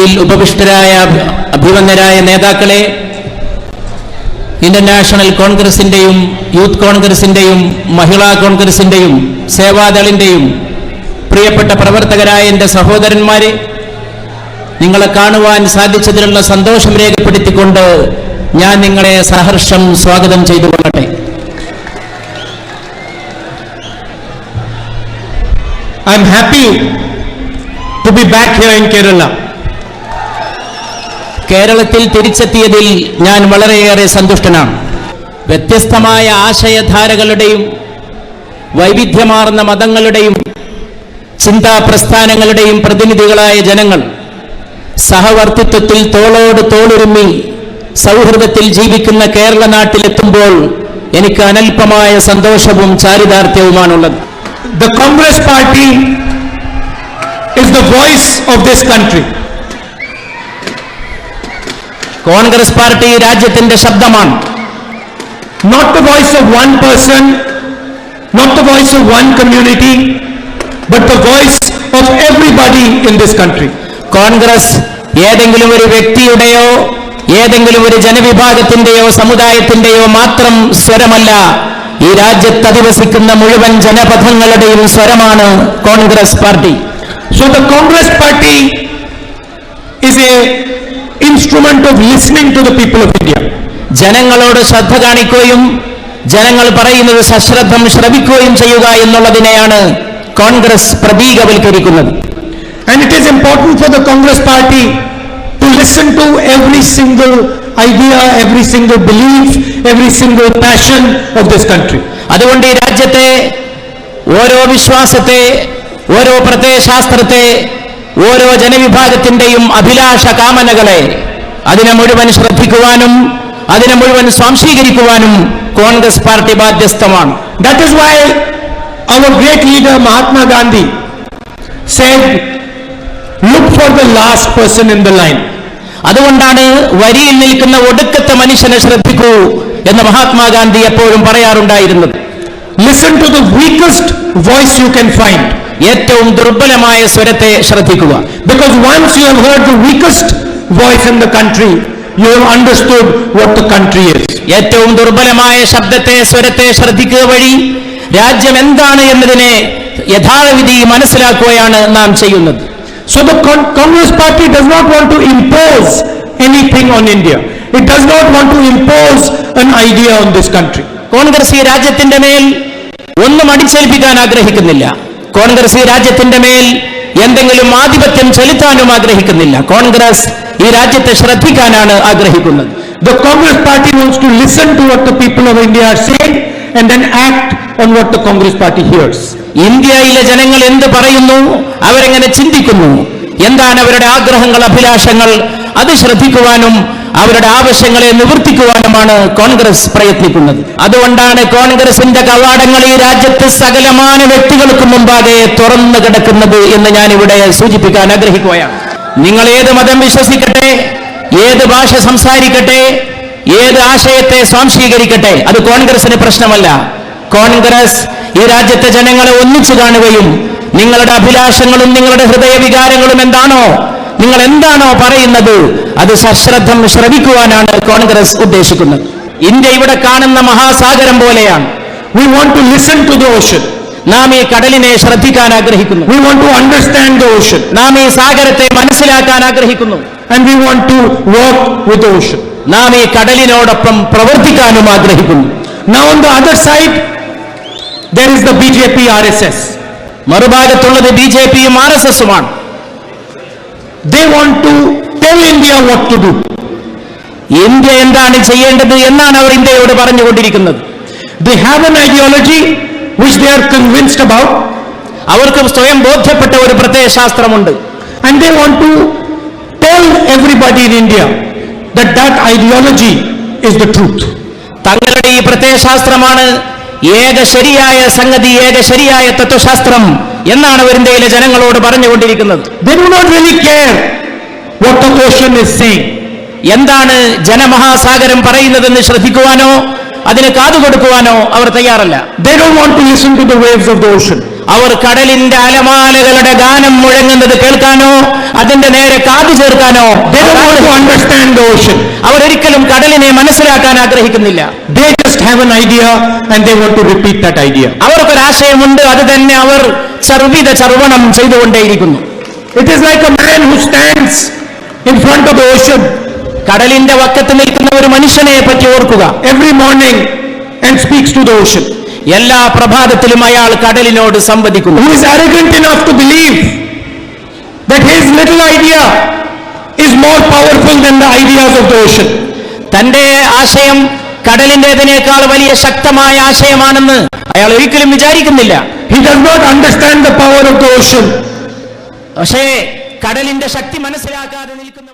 വേദിയിൽ ഉപവിഷ്ടരായ അഭിവന്ദരായ നേതാക്കളെ Indian national കോൺഗ്രസിന്റെയും യൂത്ത് കോൺഗ്രസിന്റെയും മഹിളാ കോൺഗ്രസിന്റെയും സേവാദളിന്റെയും പ്രിയപ്പെട്ട പ്രവർത്തകരായ എന്റെ സഹോദരന്മാരെ നിങ്ങളെ കാണുവാൻ സാധിച്ചതിലുള്ള സന്തോഷം രേഖപ്പെടുത്തിക്കൊണ്ട് ഞാൻ നിങ്ങളെ സഹർഷം സ്വാഗതം ചെയ്തു കൊള്ളട്ടെ I am happy to be back here in Kerala. കേരളത്തിൽ തിരിച്ചെത്തിയതിൽ ഞാൻ വളരെയേറെ സന്തുഷ്ടനാണ് വ്യത്യസ്തമായ ആശയധാരകളുടെയും വൈവിധ്യമാർന്ന മതങ്ങളുടെയും ചിന്താ പ്രസ്ഥാനങ്ങളുടെയും പ്രതിനിധികളായ ജനങ്ങൾ സഹവർത്തിത്വത്തിൽ തോളോട് തോളുരുമ്മി സൗഹൃദത്തിൽ ജീവിക്കുന്ന കേരള നാട്ടിലെത്തുമ്പോൾ എനിക്ക് അനൽപമായ സന്തോഷവും ചാരിതാർത്ഥ്യവുമാണുള്ളത് the Congress party is the voice of this country. Congress party രാജ്യത്തിന്റെ ശബ്ദമാണ്. Not the voice of one person not the voice of one community but the voice of everybody in this country Congress ഏതെങ്കിലും ഒരു വ്യക്തിയുടെയോ ഏതെങ്കിലും ഒരു ജനവിഭാഗത്തിന്റെയോ സമുദായത്തിന്റെയോ മാത്രം സ്വരമല്ല. ഈ രാജ്യത്ത് അധിവസിക്കുന്ന മുഴുവൻ ജനപഥങ്ങളുടെയും സ്വരമാണ് Congress party. So the Congress party is a instrument of listening to the people of India. ജനങ്ങളോട് ശ്രദ്ധ കാണിക്കുകയും ജനങ്ങൾ പറയുന്നത് സശ്രദ്ധം ശ്രവിക്കുകയും ചെയ്യുക എന്നുള്ളതിനെയാണ് Congress പ്രതീകവൽക്കരിക്കുന്നത് And it is important for the Congress party to listen to every single idea, every single belief, every single passion of this country. അതുകൊണ്ട് ഈ രാജ്യത്തെ ഓരോ വിശ്വാസത്തെ ഓരോ പ്രത്യയശാസ്ത്രത്തെ ഓരോ ജനവിഭാഗത്തിന്റെയും അഭിലാഷ കാമനകളെ അതിനെ മുഴുവൻ ശ്രദ്ധിക്കുവാനും അതിനെ മുഴുവൻ സ്വാംശീകരിക്കുവാനും കോൺഗ്രസ് പാർട്ടി ബാധ്യസ്ഥമാണ്. That is why our great leader Mahatma Gandhi look for the last person in the line അതുകൊണ്ടാണ് വരിയിൽ നിൽക്കുന്ന ഒടുക്കത്തെ മനുഷ്യനെ ശ്രദ്ധിക്കൂ എന്ന് മഹാത്മാഗാന്ധി എപ്പോഴും പറയാറുണ്ടായിരുന്നത്. Listen to the weakest voice you can find ഏറ്റവും ദുർബലമായ സ്വരത്തെ ശ്രദ്ധിക്കുക. Because once you have heard the weakest voice in the country, you have understood what the country is. ഏറ്റവും ദുർബലമായ ശബ്ദത്തെ സ്വരത്തെ ശ്രദ്ധിക്കുക വഴി രാജ്യം എന്താണ് എന്നതിനെ യഥാവിധി മനസ്സിലാക്കുകയാണ് നാം ചെയ്യുന്നത് So the Congress party does not want to impose anything on India. It does not want to impose an idea on this country. Congress ഈ രാജ്യത്തിന്റെ മേൽ ഒന്നും അടിച്ചേൽപ്പിക്കാൻ ആഗ്രഹിക്കുന്നില്ല കോൺഗ്രസ് ഈ രാജ്യത്തിന്റെ മേൽ എന്തെങ്കിലും ആധിപത്യം ചെലുത്താനും ആഗ്രഹിക്കുന്നില്ല. കോൺഗ്രസ് ഈ രാജ്യത്തെ ശ്രദ്ധിക്കാനാണ് ആഗ്രഹിക്കുന്നത്. The Congress party wants to listen to what the people of India are saying and then act on what the Congress party hears. ഇന്ത്യയിലെ ജനങ്ങൾ എന്ത് പറയുന്നു? അവരെങ്ങനെ ചിന്തിക്കുന്നു? എന്താണ് അവരുടെ ആഗ്രഹങ്ങൾ അഭിലാഷങ്ങൾ? അത് ശ്രദ്ധിക്കുവാനും അവരുടെ ആവശ്യങ്ങളെ നിവർത്തിക്കുവാനുമാണ് കോൺഗ്രസ് പ്രയത്നിക്കുന്നത്. അതുകൊണ്ടാണ് കോൺഗ്രസിന്റെ കവാടങ്ങൾ ഈ രാജ്യത്ത് സകലമാന വ്യക്തികൾക്ക് മുമ്പാകെ തുറന്നു കിടക്കുന്നത് എന്ന് ഞാൻ ഇവിടെ സൂചിപ്പിക്കാൻ ആഗ്രഹിക്കുകയാണ്. നിങ്ങൾ ഏത് മതം വിശ്വസിക്കട്ടെ ഏത് ഭാഷ സംസാരിക്കട്ടെ ഏത് ആശയത്തെ സ്വാംശീകരിക്കട്ടെ അത് കോൺഗ്രസിന് പ്രശ്നമല്ല. കോൺഗ്രസ് ഈ രാജ്യത്തെ ജനങ്ങളെ ഒന്നിച്ചു കാണുകയും നിങ്ങളുടെ അഭിലാഷങ്ങളും നിങ്ങളുടെ ഹൃദയ വികാരങ്ങളും എന്താണോ നിങ്ങൾ എന്താണോ പറയുന്നത് അത് സശ്രദ്ധം ശ്രവിക്കുവാനാണ് കോൺഗ്രസ് ഉദ്ദേശിക്കുന്നത്. ഇന്ത്യ ഇവിടെ കാണുന്ന മഹാസാഗരം പോലെയാണ്. We want to listen to the ocean നാം ഈ കടലിനെ ശ്രദ്ധിക്കാൻ ആഗ്രഹിക്കുന്നു. We want to understand the ocean നാം ഈ സാഗരത്തെ മനസ്സിലാക്കാൻ ആഗ്രഹിക്കുന്നു. And we want to work with ocean. നാം ഈ കടലിനോടൊപ്പം പ്രവർത്തിക്കാനും ആഗ്രഹിക്കുന്നു. Now on the other side there is the BJP RSS മറുഭാഗത്തുള്ളത് B J പിയും ആർ എസ് എസുമാണ് They want to tell India what to do. India എന്താണ് ചെയ്യേണ്ടത് എന്നാണ് അവർ ഇന്ത്യയോട് പറഞ്ഞുകൊണ്ടിരിക്കുന്നത് They have an ideology which they are convinced about അവർക്ക് സ്വയം ബോധ്യപ്പെട്ട ഒരു പ്രത്യയശാസ്ത്രമുണ്ട് and they want to tell everybody in India that that ideology is the truth. തങ്ങളുടെ ഈ പ്രത്യയശാസ്ത്രമാണ് ഏക ശരിയായ സംഗതി ഏക ശരിയായ തത്വശാസ്ത്രം എന്നാണ് അവർ ഇന്ത്യയിലെ ജനങ്ങളോട് പറഞ്ഞുകൊണ്ടിരിക്കുന്നത്. They do not really care what the ocean is saying. എന്താണ് ജനമഹാസാഗരം പറയുന്നതെന്ന് ശ്രദ്ധിക്കുവാനോ അതിന് കാതുകൊടുക്കുവാനോ അവർ തയ്യാറല്ല. അവർ കടലിന്റെ അലമാലകളുടെ ഗാനം മുഴങ്ങുന്നത് കേൾക്കാനോ അതിന്റെ നേരെ കാത്തു ചേർക്കാനോ അണ്ടർസ്റ്റാൻഡ് ഓഷൻ അവർ ഒരിക്കലും കടലിനെ മനസ്സിലാക്കാൻ ആഗ്രഹിക്കുന്നില്ല. അവർക്ക് ഒരു ആശയമുണ്ട് അത് തന്നെ അവർ സർവിത ചർവണം ചെയ്തുകൊണ്ടേയിരിക്കുന്നു. It is like stands in front of ocean കടലിന്റെ വക്കത്ത് നിൽക്കുന്ന ഒരു മനുഷ്യനെ പറ്റി ഓർക്കുക. Every morning and speaks to the ocean എല്ലാ പ്രഭാതത്തിലും അയാൾ കടലിനോട് സംവദിക്കുന്നു is arrogant enough to believe that his little idea is more powerful than the ideas of the ocean. തന്റെ ആശയം കടലിന്റേതിനേക്കാൾ വലിയ ശക്തമായ ആശയമാണെന്ന് അയാൾ ഒരിക്കലും വിചാരിക്കുന്നില്ല He does not understand the power of the ocean. പക്ഷേ കടലിന്റെ ശക്തി മനസ്സിലാക്കാതെ നിൽക്കുന്ന